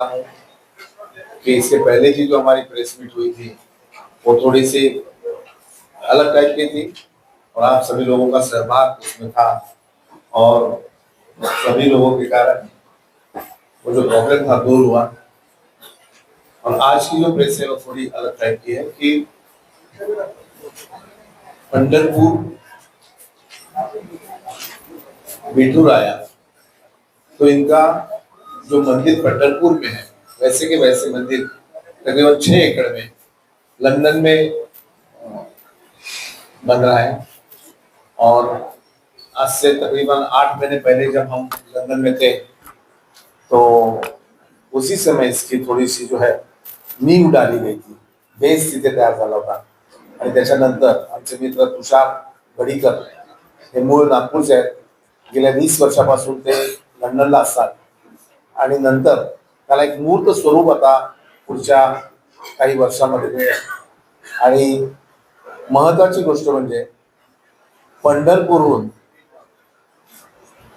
हूँ कि इससे पहले की जो हमारी प्रेस मीट हुई थी, वो थोड़ी सी अलग टाइप की थी और आप सभी लोगों का सहभाग उसमें था। और सभी लोगों के कारण वो जो प्रॉब्लम था दूर हुआ। और आज की जो प्रेस है, वो थोड़ी अलग टाइप की है कि पंडरपुर विठुर आया तो इनका जो मंदिर पंढरपुर में है, वैसे के वैसे मंदिर तकरीबन छह एकड़ में लंदन में बन रहा है। और आज से तकरीबन आठ महीने पहले जब हम लंदन में थे तो उसी समय इसकी थोडी सी जो है नीव डाली गई थी। बेस तिथे तयार होता आणि त्याच्यानंतर आमचे मित्र तुषार गडीकर हे मूळ नागपूरचे आहेत गेल्या वीस वर्षापासून ते लंडनला असतात आणि नंतर त्याला एक मूर्त स्वरूप आता पुढच्या काही वर्षामध्ये मिळेल. आणि महत्वाची गोष्ट म्हणजे पंढरपूरहून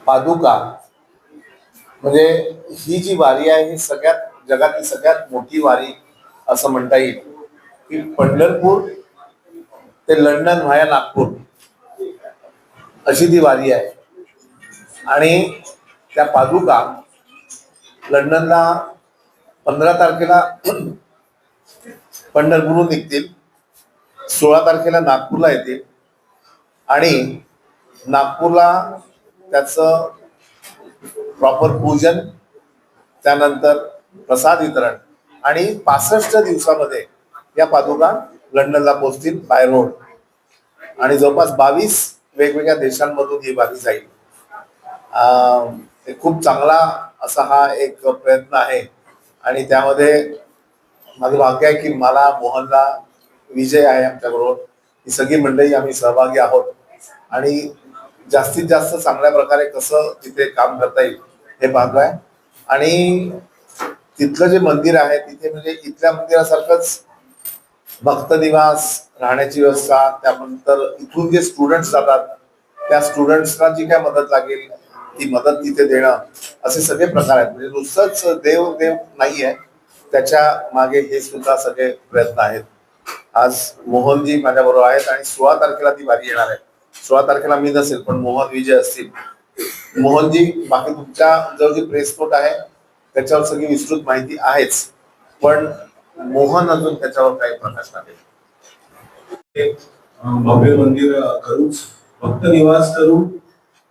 पादुका म्हणजे ही जी वारी आहे ही सगळ्यात जगातली सगळ्यात मोठी वारी असं म्हणता येईल की पंढरपूर ते लंडन व्हाया नागपूर अशी ती वारी आहे. आणि त्या पादुका लंडनला पंधरा तारखेला पंढरपूरहून निघतील सोळा तारखेला नागपूरला येतील. आणि नागपूरला त्याचं प्रॉपर पूजन त्यानंतर प्रसाद वितरण आणि पासष्ट दिवसामध्ये या पादुका लंडनला पोहोचतील बाय रोड आणि जवळपास बावीस वेगवेगळ्या देशांमधून ही वारी जाईल. खूप चांगला असा हा एक प्रयत्न आहे. आणि त्यामध्ये माझं भाग्य आहे की मला मोहनला विजय आहे आमच्याबरोबर. ही सगळी मंडळी आम्ही सहभागी आहोत. आणि जास्तीत जास्त चांगल्या प्रकारे कसं तिथे काम करता येईल हे पाहतोय. आणि तिथलं जे मंदिर आहे तिथे म्हणजे इथल्या मंदिरासारखंच भक्त निवास राहण्याची व्यवस्था त्यानंतर इथून जे स्टुडंट्स जातात त्या स्टुडंट्सला जी काय मदत लागेल ती मदत तिथे देणं असे सगळे प्रकार आहेत. म्हणजे नुसतंच देव देव नाहीये. त्याच्यामागे हे सुद्धा सगळे प्रयत्न आहेत. आज मोहनजी माझ्या बरोबर आहेत आणि सोळा तारखेला ती वारी येणार आहे सोळा तारखेला मी नसेल पण मोहन विजय असतील. मोहनजी बाकी तुमच्या जवळ जी प्रेस नोट आहे त्याच्यावर सगळी विस्तृत माहिती आहेच. पण मोहन अजून त्याच्यावर काही प्रकाश टाकेल भव्य मंदिर करूच. फक्त निवास करू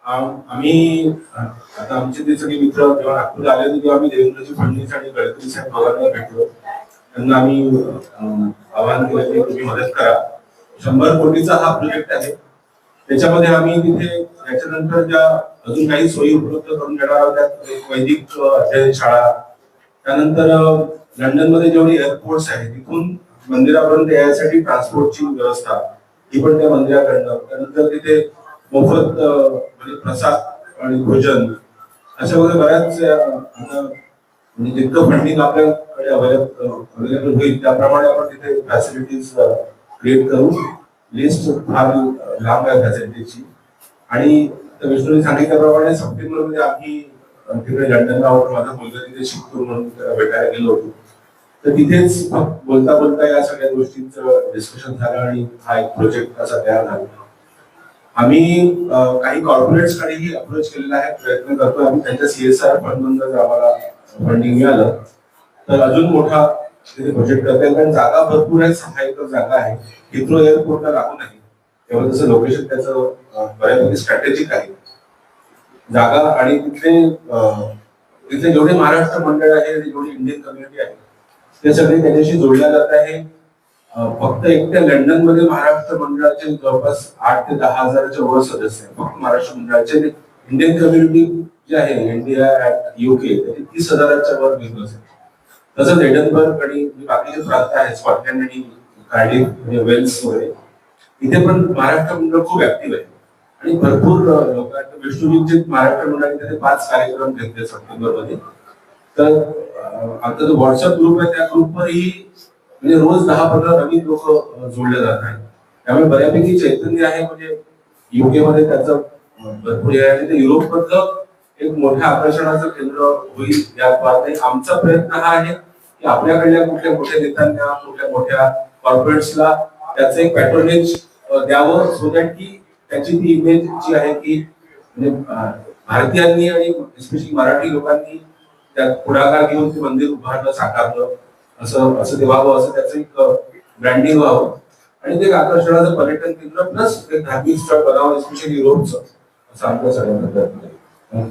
आम्ही आता आमचे ते सगळे मित्र जेव्हा नागपूरला आले होते तेव्हा आम्ही देवेंद्रजी फडणवीस आणि गडकरी साहेब दोघांना भेटलो. त्यांना आम्ही आवाहन केलं की तुम्ही मदत करा. शंभर कोटीचा हा प्रोजेक्ट आहे. त्याच्यामध्ये आम्ही तिथे त्याच्यानंतर ज्या अजून काही सोयी उपलब्ध करून देणार आहोत वैदिक अध्ययन शाळा त्यानंतर लंडनमध्ये जेवढे एअरपोर्ट्स आहेत तिथून मंदिरापर्यंत यायसाठी ट्रान्सपोर्टची व्यवस्था. ही पण त्या मंदिराकडनं. त्यानंतर तिथे मोफत म्हणजे प्रसाद आणि भोजन अशा वगैरे बऱ्याच म्हणजे जितकं फंडिंग आपल्याकडे अवेलेबल होईल त्याप्रमाणे आपण तिथे फॅसिलिटीज क्रिएट करू. लिस्ट फार लांब आहे फॅसिलिटीची आणि विष्णूने सांगितल्याप्रमाणे सप्टेंबरमध्ये आम्ही तिकडे लंडनला होतो. माझा मुलगा तिथे शिकतो म्हणून भेटायला गेलो होतो. तर तिथेच बोलता बोलता या सगळ्या गोष्टींचं डिस्कशन झालं आणि हा एक प्रोजेक्ट असा तयार झाला. आम्ही काही कॉर्पोरेट्स कडेही अप्रोच केलेला आहे प्रयत्न करतोय. आम्ही त्यांच्या सीएसआर फंड जर आम्हाला फंडिंग मिळालं तर अजून मोठा तिथे प्रोजेक्ट करता येईल. कारण जागा भरपूर आहे सहा एकर जागा आहे हिथ्रो एअरपोर्टला राहू नाही तेव्हा जसं लोकेशन त्याचं बऱ्यापैकी स्ट्रॅटेजिक आहे. जागा आणि तिथले तिथले जेवढे महाराष्ट्र मंडळ आहे आणि जेवढी इंडियन कम्युनिटी आहे ते सगळे त्याच्याशी जोडल्या जात आहे. फक्त एकट्या लंडनमध्ये महाराष्ट्र मंडळाचे जवळपास आठ ते दहा हजाराच्या वर सदस्य आहेत. फक्त महाराष्ट्र मंडळाचे इंडियन कम्युनिटी जे आहे इंडिया युके तीस हजाराच्या वर बिझनेस आहे तसंच एडनबर्ग आणि बाकीचे प्रांत आहेत स्कॉटलंड आणि कार्डिफ म्हणजे वेल्स वगैरे इथे पण महाराष्ट्र मंडळ खूप ऍक्टिव्ह आहे. आणि भरपूर लोक विष्णुजींचे महाराष्ट्र मंडळाने पाच कार्यक्रम घेतले सप्टेंबरमध्ये तर आता आमचा जो व्हॉट्सअप ग्रुप आहे त्या ग्रुपवरही म्हणजे रोज दहा पंधरा नवीन लोक जोडले जात आहेत. त्यामुळे बऱ्यापैकी चैतन्य आहे म्हणजे युके मध्ये त्याचं भरपूर हे आहे. आणि ते युरोप मधलं एक मोठ्या आकर्षणाचं केंद्र होईल यात बात नाही. आमचा प्रयत्न हा आहे की आपल्याकडल्या कुठल्या मोठ्या नेत्यांना कुठल्या मोठ्या कॉर्पोरेट्सला त्याचं एक पॅटर्नेज द्यावं सो दॅट की त्याची ती इमेज जी आहे की म्हणजे भारतीयांनी आणि स्पेशली मराठी लोकांनी त्यात पुढाकार घेऊन ते मंदिर उभारणं साकारलं. असं असं ते व्हावं असं त्याचं एक ब्रँडिंग व्हावं आणि ते एक आकर्षणाचं पर्यटन केंद्र प्लस एक धार्मिक स्थळ बनावं स्पेशली युरोपचं असं आमच्या सगळ्यांना प्रयत्न आहे.